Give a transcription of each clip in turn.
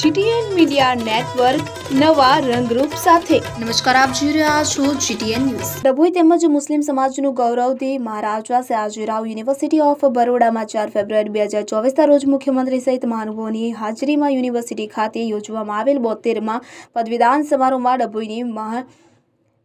GTN media network નવા રંગરૂપ સાથે. નમસ્કાર આપ જોઈ રહ્યા છો જીટીએન ન્યૂઝ. ડભોઈ તેમજ મુસ્લિમ સમાજનું ગૌરવ દે મહારાજા સયાજીરાવ યુનિવર્સિટી ઓફ બરોડામાં ચાર ફેબ્રુઆરી બે હજાર ચોવીસના રોજ મુખ્યમંત્રી સહિત મહાનુભાવોની હાજરીમાં યુનિવર્સિટી ખાતે યોજવામાં આવેલ બોતેરમાં પદવીદાન સમારોહમાં ડભોઈની મહા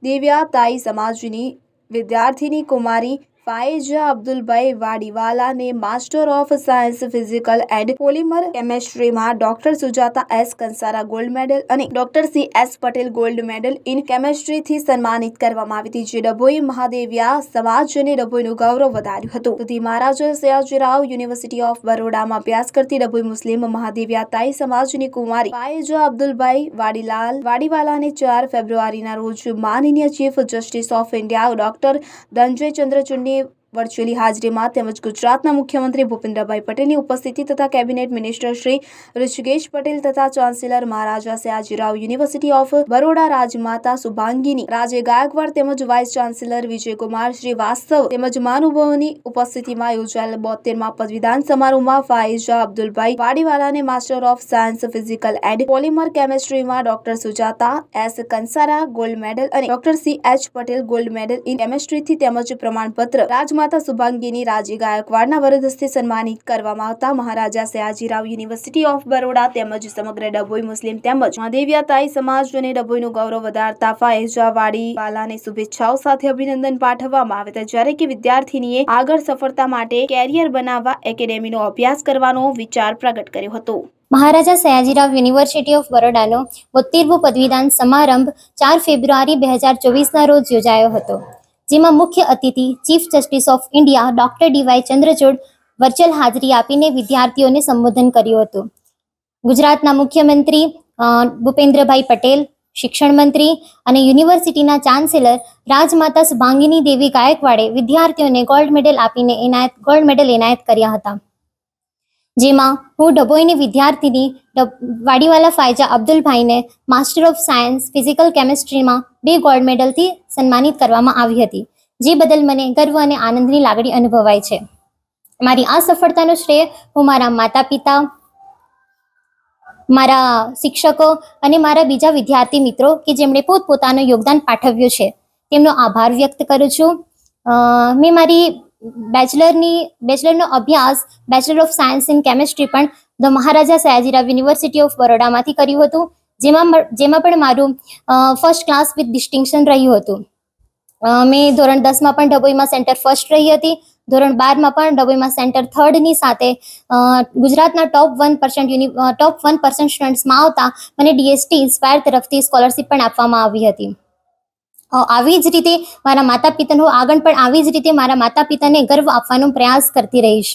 દેવ્યા તાઈ સમાજની વિદ્યાર્થીની કુમારી Faiza Abdulbhai વાડીવાલાને master of science physical and polymer કેમેસ્ટ્રીમાં doctor Sujata S Kansara gold medal અને doctor C S Patel gold medal in કેમેસ્ટ્રીથી સન્માનિત કરવામાં આવી હતી, જે ડભોઈ મહાદેવ્યા સમાજ અને ડભોઈનું ગૌરવ વધાર્યું હતું. સુધી મહારાજા સયાજીરાવ યુનિવર્સિટી ઓફ બરોડામાં અભ્યાસ કરતી ડભોઈ મુસ્લિમ મહાદેવ્યા તાઈ સમાજની કુમારી ફાઇજા અબ્દુલભાઈ વાડીલાલ વાડીવાલાને ચાર ફેબ્રુઆરીના રોજ માનનીય chief justice of India doctor Dhananjay ચંદ્રચૂડની virtually હાજરીમાં તેમજ ગુજરાતના મુખ્યમંત્રી ભૂપેન્દ્રભાઈ પટેલની ઉપસ્થિતિ તથા કેબિનેટ મિનિસ્ટર શ્રી ઋષિકેશ પટેલ તથા chancellor Maharaja Sayajirao university of Baroda Rajmata Shubhangini Raje Gaekwad તેમજ વાઇસ ચાન્સેલર વિજયકુમાર શ્રીવાસ્તવ તેમજ મહાનુભાવોની ઉપસ્થિતિમાં યોજાયેલ બોતેરમાં પદવીદાન સમારોહમાં Faiza Abdulbhai વાડીવાલાને master of science physical and polymer કેમેસ્ટ્રીમાં doctor Sujata S Kansara gold medal અને doctor C H Patel gold medal in કેમેસ્ટ્રીથી તેમજ પ્રમાણપત્ર રાજમાતા શુભાંગીની રાજી ગાયકવાડના વરદ હસ્તે સન્માનિત કરવામાં આવતા મહારાજા સયાજીરાવ યુનિવર્સિટી ઓફ બરોડા તેમજ સમગ્ર ડભોઈ મુસ્લિમ તેમજ મહાદેવિયા તાઈ સમાજ અને ડભોઈનું ગૌરવ વધારતા ફાયજા વાલાને શુભેચ્છાઓ સાથે અભિનંદન પાઠવવામાં આવે હતા જ્યારે કે વિદ્યાર્થીનીએ આગળ સફળતા માટે કેરિયર બનાવવા એકેડેમીનો અભ્યાસ કરવાનો વિચાર પ્રગટ કર્યો હતો. મહારાજા સયાજીરાવ યુનિવર્સિટી ઓફ બરોડાનો બોતેરમો પદવીદાન સમારંભ ચાર ફેબ્રુઆરી બે હજાર ચોવીસના રોજ યોજાયો હતો. જેમાં મુખ્ય અતિથિ chief justice of India doctor D Y Chandrachud virtual હાજરી આપીને વિદ્યાર્થીઓને સંબોધન કર્યું હતું. ગુજરાતના મુખ્યમંત્રી ભૂપેન્દ્રભાઈ પટેલ, શિક્ષણ મંત્રી અને યુનિવર્સિટીના ચાન્સેલર રાજમાતા સુભાંગીની દેવી ગાયકવાડે વિદ્યાર્થીઓને ગોલ્ડ મેડલ આપીને એનાયત, ગોલ્ડ મેડલ એનાયત કર્યા હતા. જેમાં હું ડભોઈની વિદ્યાર્થીની વાડીવાલા ફાયજા અબ્દુલભાઈને માસ્ટર ઓફ સાયન્સ ફિઝિકલ કેમેસ્ટ્રીમાં બે ગોલ્ડ મેડલથી સન્માનિત કરવામાં આવી હતી, જે બદલ મને ગર્વ અને આનંદની લાગણી અનુભવાય છે. મારી આ સફળતાનો શ્રેય હું મારા માતા પિતા મારા શિક્ષકો અને મારા બીજા વિદ્યાર્થી મિત્રો કે જેમણે પોતપોતાનું યોગદાન પાઠવ્યું છે, તેમનો આભાર વ્યક્ત કરું છું. મેં મારી બેચલરની બેચલરનો અભ્યાસ bachelor of science in chemistry પણ the Maharaja Sayajirao university of બરોડામાંથી કર્યું હતું. જેમાં જેમાં પણ મારું ફર્સ્ટ ક્લાસ વિથ ડિસ્ટિંક્શન રહ્યું હતું. મેં ધોરણ દસમાં પણ ડભોઈમાં સેન્ટર ફર્સ્ટ રહી હતી. ધોરણ બારમાં પણ ડભોઈમાં સેન્ટર થર્ડની સાથે ગુજરાતના top one percent uni top one percent સ્ટુડન્ટ્સમાં આવતા મને ડીએસટી ઇન્સ્પાયર તરફથી સ્કોલરશિપ પણ આપવામાં આવી હતી. આવી જ રીતે મારા માતા પિતાનું આગળ પણ આવી જ રીતે મારા માતા પિતાને ગર્વ આપવાનો પ્રયાસ કરતી રહીશ.